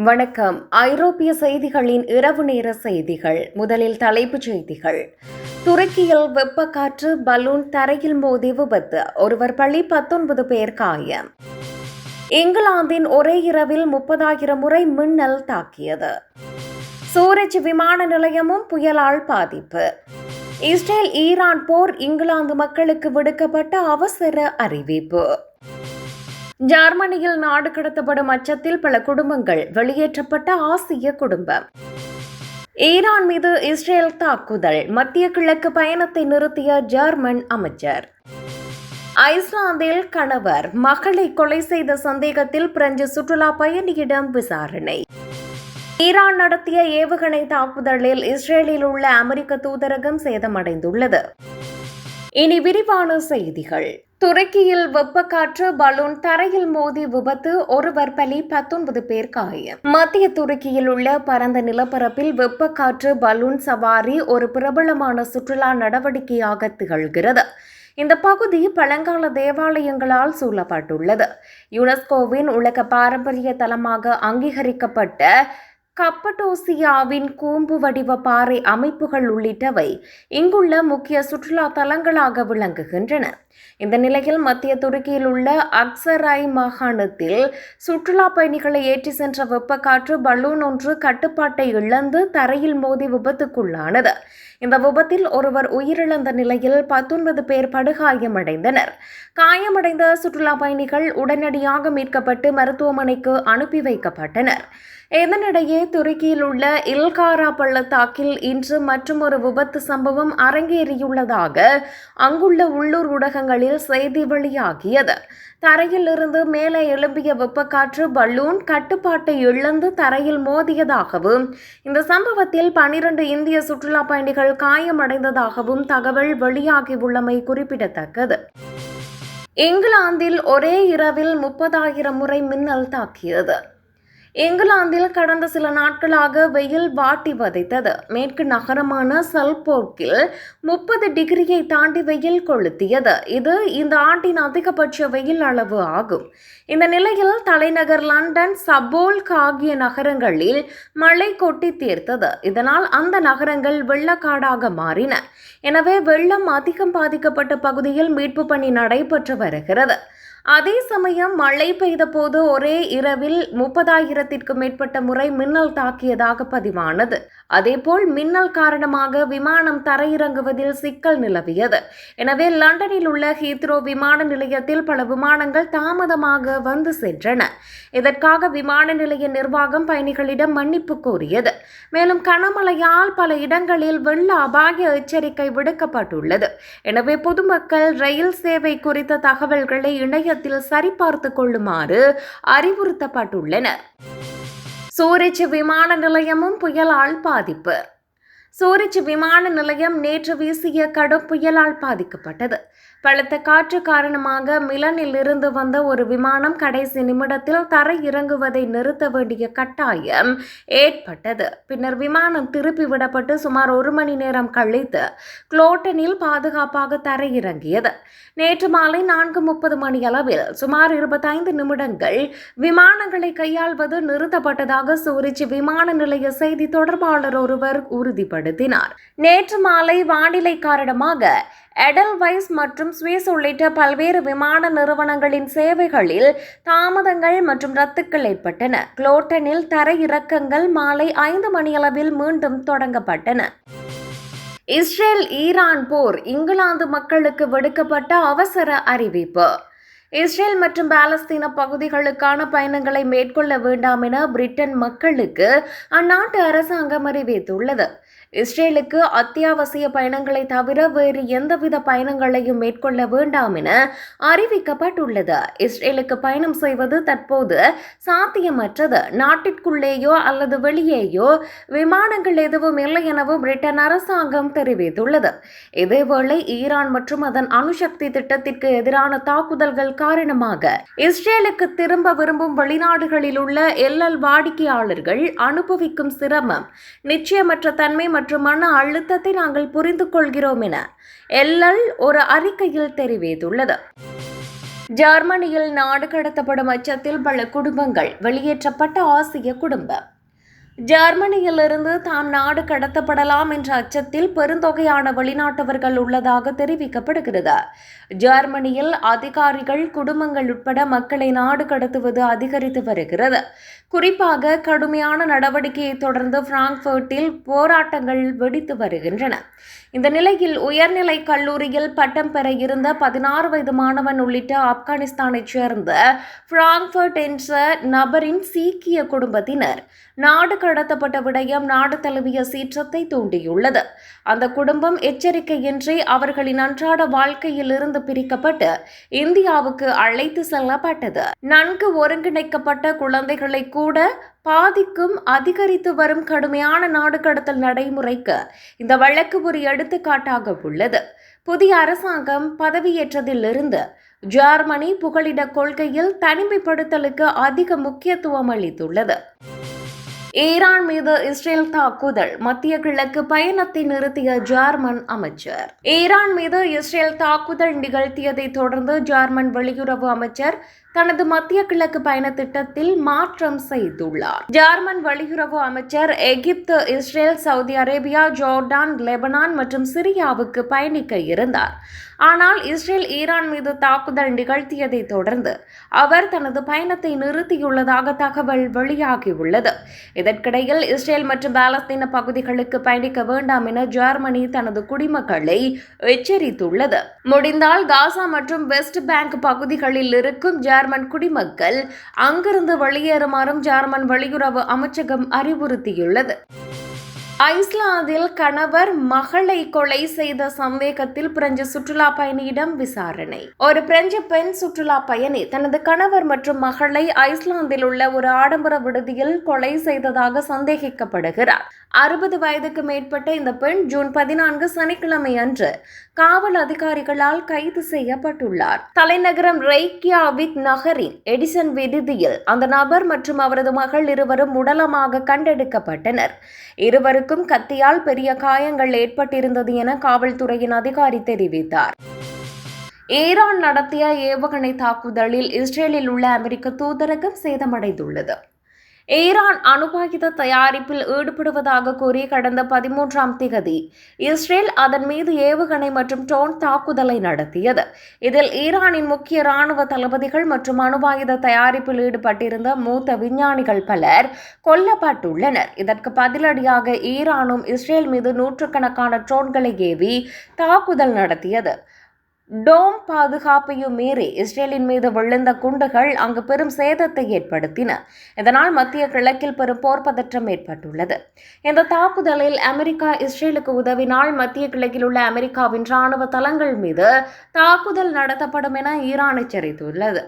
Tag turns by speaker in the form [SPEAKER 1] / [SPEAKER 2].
[SPEAKER 1] வணக்கம். ஐரோப்பிய செய்திகளின் இரவு நேர செய்திகள். முதலில் தலைப்புச் செய்திகள். துருக்கியில் வெப்பக்காற்று பலூன் தரையில் மோதி விபத்து. ஒருவர் பள்ளி பத்தொன்பது பேர் காயம். இங்கிலாந்தின் ஒரே இரவில் முப்பதாயிரம் முறை மின்னல் தாக்கியது. சூரஜ் விமான நிலையமும் புயலால் பாதிப்பு. இஸ்ரேல் ஈரான் போர் இங்கிலாந்து மக்களுக்கு விடுக்கப்பட்ட அவசர அறிவிப்பு. ஜெர்மனியில் நாடு கடத்தப்படும் அச்சத்தில் பல குடும்பங்கள் வெளியேற்றப்பட்ட ஆசிய குடும்பம். ஈரான் மீது இஸ்ரேல் தாக்குதல். மத்திய கிழக்கு பயணத்தை நிறுத்திய ஜெர்மன் அமைச்சர். ஐஸ்லாந்தில் கணவர் மகளை கொலை செய்த சந்தேகத்தில் பிரெஞ்சு சுற்றுலா பயணியிடம் விசாரணை. ஈரான் நடத்திய ஏவுகணை தாக்குதலில் இஸ்ரேலில் உள்ள அமெரிக்க தூதரகம் சேதமடைந்துள்ளது. இனி விரிவான செய்திகள். துருக்கியில் வெப்பக்காற்று பலூன் தரையில் மோதி விபத்து ஒருவர் பலி பத்தொன்பது பேர் காயம். மத்திய துருக்கியில் உள்ள பரந்த நிலப்பரப்பில் வெப்பக்காற்று பலூன் சவாரி ஒரு பிரபலமான சுற்றுலா நடவடிக்கையாக திகழ்கிறது. இந்த பகுதி பழங்கால தேவாலயங்களால் சூழப்பட்டுள்ளது. யுனெஸ்கோவின் உலக பாரம்பரிய தலமாக அங்கீகரிக்கப்பட்ட கப்படோசியாவின் கூம்பு வடிவ பாறை அமைப்புகள் உள்ளிட்டவை இங்குள்ள முக்கிய சுற்றுலா தலங்களாக விளங்குகின்றன. இந்த நிலையில் மத்திய துருக்கியில் உள்ள அக்சராய் மாகாணத்தில் சுற்றுலா பயணிகளை ஏற்றி சென்ற வெப்பக்காற்று பலூன் ஒன்று கட்டுப்பாட்டை இழந்து தரையில் மோதி விபத்துக்குள்ளானது. இந்த விபத்தில் ஒருவர் உயிரிழந்த நிலையில் பத்தொன்பது பேர் படுகாயமடைந்தனர். காயமடைந்த சுற்றுலா பயணிகள் உடனடியாக மீட்கப்பட்டு மருத்துவமனைக்கு அனுப்பி வைக்கப்பட்டனர். இதனிடையே துருக்கியில் உள்ள இல்காரா பள்ளத்தாக்கில் இன்று மற்றும் ஒரு விபத்து சம்பவம் அரங்கேறியுள்ளதாக அங்குள்ள உள்ளூர் ஊடகங்களில் செய்தி வெளியாகியது. தரையிலிருந்து மேலே எழும்பிய வெப்பக்காற்று பலூன் கட்டுப்பாட்டை இழந்து தரையில் மோதியதாகவும் இந்த சம்பவத்தில் பனிரண்டு இந்திய சுற்றுலா பயணிகள் காயமடைந்ததாகவும் தகவல் வெளியாகியுள்ளமை குறிப்பிடத்தக்கது. இங்கிலாந்தில் ஒரே இரவில் முப்பதாயிரம் முறை மின்னல் தாக்கியது. இங்கிலாந்தில் கடந்த சில நாட்களாக வெயில் வாட்டி வதைத்தது. மேற்கு நகரமான சல்போர்க்கில் முப்பது டிகிரியை தாண்டி வெயில் கொளுத்தியது. இது இந்த ஆண்டின் அதிகபட்ச வெயில் அளவு ஆகும். இந்த நிலையில் தலைநகர் லண்டன் சபோல்க் ஆகிய நகரங்களில் மழை கொட்டி தீர்த்தது. இதனால் அந்த நகரங்கள் வெள்ளக்காடாக மாறின. எனவே வெள்ளம் அதிகம் பாதிக்கப்பட்ட பகுதியில் மீட்பு பணி நடைபெற்று வருகிறது. அதே சமயம் மழை பெய்த போது ஒரே இரவில் முப்பதாயிரத்திற்கும் மேற்பட்ட முறை மின்னல் தாக்கியதாக பதிவானது. அதேபோல் மின்னல் காரணமாக விமானம் தரையிறங்குவதில் சிக்கல் நிலவியது. எனவே லண்டனில் உள்ள ஹீத்ரோ விமான நிலையத்தில் பல விமானங்கள் தாமதமாக வந்து சென்றன. இதற்காக விமான நிலைய நிர்வாகம் பயணிகளிடம் மன்னிப்பு கோரியது. மேலும் கனமழையால் பல இடங்களில் வெள்ள அபாய எச்சரிக்கை விடுக்கப்பட்டுள்ளது. எனவே பொதுமக்கள் ரயில் சேவை குறித்த தகவல்களை இணைய இணையத்தில் சரிபார்த்து கொள்ளுமாறு அறிவுறுத்தப்பட்டுள்ளனர். சூரிச் விமான நிலையமும் புயலால் பாதிப்பு. சூரிச் விமான நிலையம் நேற்று வீசிய கடும் புயலால் பாதிக்கப்பட்டது. பலத்த காற்று காரணமாக மிலனில் இருந்து வந்த ஒரு விமானம் கடைசி நிமிடத்தில் தரை இறங்குவதை நிறுத்த வேண்டிய கட்டாயம் ஏற்பட்டது. பின்னர் விமானம் திருப்பி விடப்பட்டு சுமார் ஒரு மணி நேரம் கழித்து குளோட்டனில் பாதுகாப்பாக தரையிறங்கியது நேற்று மாலை நான்கு முப்பது மணி அளவில் சுமார் இருபத்தைந்து நிமிடங்கள் விமானங்களை கையாள்வது நிறுத்தப்பட்டதாக சூரிச் விமான நிலைய செய்தி தொடர்பாளர் ஒருவர் உறுதிப்படுத்தினார். நேற்று மாலை வானிலை காரணமாக எடல்வைஸ் மற்றும் சுவிஸ் உள்ளிட்ட பல்வேறு விமான நிறுவனங்களின் சேவைகளில் தாமதங்கள் மற்றும் ரத்துக்கள் ஏற்பட்டன. குளோட்டனில் தரையிறக்கங்கள் மாலை ஐந்து மணியளவில் மீண்டும் தொடங்கப்பட்டன. இஸ்ரேல் ஈரான் போர் இங்கிலாந்து மக்களுக்கு விடுக்கப்பட்ட அவசர அறிவிப்பு. இஸ்ரேல் மற்றும் பாலஸ்தீன பகுதிகளுக்கான பயணங்களை மேற்கொள்ள வேண்டாம் என பிரிட்டன் மக்களுக்கு அந்நாட்டு அரசாங்கம் அறிவித்துள்ளது. இஸ்ரேலுக்கு அத்தியாவசிய பயணங்களை தவிர வேறு எந்தவித பயணங்களையும் மேற்கொள்ள வேண்டாம் என அறிவிக்கப்பட்டுள்ளது. இஸ்ரேலுக்கு பயணம் செய்வது தற்போது சாத்தியமற்றது. நாட்டிற்குள்ளேயோ அல்லது வெளியேயோ விமானங்கள் எதுவும் இல்லை எனவும் பிரிட்டன் அரசாங்கம் தெரிவித்துள்ளது. இதேவேளை ஈரான் மற்றும் அதன் அணுசக்தி திட்டத்திற்கு எதிரான தாக்குதல்கள் காரணமாக இஸ்ரேலுக்கு திரும்ப விரும்பும் வெளிநாடுகளில் உள்ள எல்எல் வாடிக்கையாளர்கள் அனுபவிக்கும் சிரமம் நிச்சயமற்ற தன்மை மற்றும் மன அழுத்தத்தை நாங்கள் புரிந்து கொள்கிறோம் என எல்எல் ஒரு அறிக்கையில் தெரிவித்துள்ளது. ஜெர்மனியில் நாடு கடத்தப்படும் அச்சத்தில் பல குடும்பங்கள் வெளியேற்றப்பட்ட ஆசிய குடும்பம் ஜெர்மனியிலிருந்து தாம் நாடு கடத்தப்படலாம் என்ற அச்சத்தில் பெருந்தொகையான வெளிநாட்டவர்கள் உள்ளதாக தெரிவிக்கப்படுகிறது. ஜெர்மனியில் அதிகாரிகள் குடும்பங்கள் உட்பட மக்களை நாடு கடத்துவது அதிகரித்து வருகிறது. குறிப்பாக கடுமையான நடவடிக்கையை தொடர்ந்து பிராங்க்ஃபர்ட்டில் போராட்டங்கள் வெடித்து வருகின்றன. இந்த நிலையில் உயர்நிலை கல்லூரியில் பட்டம் பெற இருந்த பதினாறு வயது மாணவன் உள்ளிட்ட ஆப்கானிஸ்தானைச் சேர்ந்த பிராங்க்ஃபர்ட் என்ற நபரின் சீக்கிய குடும்பத்தினர் நாடு கடத்தப்பட்ட விடயம் நாடு தழுவிய சீற்றத்தை தூண்டியுள்ளது. அந்த குடும்பம் எச்சரிக்கையின்றி அவர்களின் அன்றாட வாழ்க்கையில் பிரிக்கப்பட்டு இந்தியாவுக்கு அழைத்து செல்லப்பட்டது. நன்கு ஒருங்கிணைக்கப்பட்ட குழந்தைகளை கூட பாதிக்கும் அதிகரித்து வரும் கடுமையான நாடு கடத்தல் நடைமுறைக்கு இந்த வழக்கு ஒரு எடுத்துக்காட்டாக உள்ளது. புதிய அரசாங்கம் பதவியேற்றதிலிருந்து ஜெர்மனி புகலிட கொள்கையில் தனிமைப்படுத்தலுக்கு அதிக முக்கியத்துவம் அளித்துள்ளது. ஈரான் மீது இஸ்ரேல் தாக்குதல். மத்திய கிழக்கு பயணத்தை நிறுத்திய ஜெர்மன் அமைச்சர். ஈரான் மீது இஸ்ரேல் தாக்குதல் நிகழ்த்தியதை தொடர்ந்து ஜெர்மன் வெளியுறவு அமைச்சர் தனது மத்திய கிழக்கு பயண திட்டத்தில் மாற்றம் செய்துள்ளார். ஜெர்மன் வெளியுறவு அமைச்சர் Egypt Israel Saudi Arabia Jordan Lebanon மற்றும் சிரியாவுக்கு பயணிக்க இருந்தார். ஆனால் இஸ்ரேல் ஈரான் மீது தாக்குதல் நிகழ்த்தியதை தொடர்ந்து அவர் தனது பயணத்தை நிறுத்தியுள்ளதாக தகவல் வெளியாகியுள்ளது. இதற்கிடையில் இஸ்ரேல் மற்றும் பாலஸ்தீன பகுதிகளுக்கு பயணிக்க வேண்டாம் என ஜெர்மனி தனது குடிமக்களை எச்சரித்துள்ளது. முடிந்தால் காசா மற்றும் வெஸ்ட் பேங்க் பகுதிகளில் இருக்கும் ஜெர்மன் குடிமக்கள் அங்கிருந்து வெளியேறுமாறும் ஜார்மன் வெளியுறவு அமைச்சகம் அறிவுறுத்தியுள்ளது. ஐஸ்லாந்தில் கணவர் மகளை கொலை செய்த சந்தேகத்தில் பிரெஞ்சு சுற்றுலா பயணியிடம் விசாரணை. ஒரு பிரெஞ்சு பெண் சுற்றுலா பயணி தனது கணவர் மற்றும் மகளை ஐஸ்லாந்தில் உள்ள ஒரு ஆடம்பர விடுதியில் கொலை செய்ததாக சந்தேகிக்கப்படுகிறார். அறுபது வயதுக்கு மேற்பட்ட இந்த பெண் ஜூன் பதினான்கு சனிக்கிழமை அன்று காவல் அதிகாரிகளால் கைது செய்யப்பட்டுள்ளார். தலைநகரம் ரெய்கியாவிக் நகரின் எடிசன் விடுதியில் அந்த நபர் மற்றும் அவரது மகள் இருவரும் உடலமாக கண்டெடுக்கப்பட்டனர். இருவருக்கும் கத்தியால் பெரிய காயங்கள் ஏற்பட்டிருந்தது என காவல்துறையின் அதிகாரி தெரிவித்தார். ஈரான் நடத்திய ஏவுகணை தாக்குதலில் இஸ்ரேலில் உள்ள அமெரிக்க தூதரகம் சேதமடைந்துள்ளது. ஈரான் அணுவாயுத தயாரிப்பில் ஈடுபடுவதாக கூறி கடந்த பதிமூன்றாம் திகதி இஸ்ரேல் அதன் மீது ஏவுகணை மற்றும் ட்ரோன் தாக்குதலை நடத்தியது. இதில் ஈரானின் முக்கிய ராணுவ தளபதிகள் மற்றும் அணுவாயுத தயாரிப்பில் ஈடுபட்டிருந்த மூத்த விஞ்ஞானிகள் பலர் கொல்லப்பட்டுள்ளனர். இதற்கு பதிலடியாக ஈரானும் இஸ்ரேல் மீது நூற்றுக்கணக்கான ட்ரோன்களை ஏவி தாக்குதல் நடத்தியது. டோம் பாதுகாப்பையும் மீறி இஸ்ரேலின் மீது விழுந்த குண்டுகள் அங்கு பெரும் சேதத்தை ஏற்படுத்தின. இதனால் மத்திய கிழக்கில் பெரும் போர் பதற்றம் ஏற்பட்டுள்ளது. இந்த தாக்குதலில் அமெரிக்கா இஸ்ரேலுக்கு உதவினால் மத்திய கிழக்கில் உள்ள அமெரிக்காவின் ராணுவ தளங்கள் மீது தாக்குதல் நடத்தப்படும் என ஈரான் எச்சரித்துள்ளது.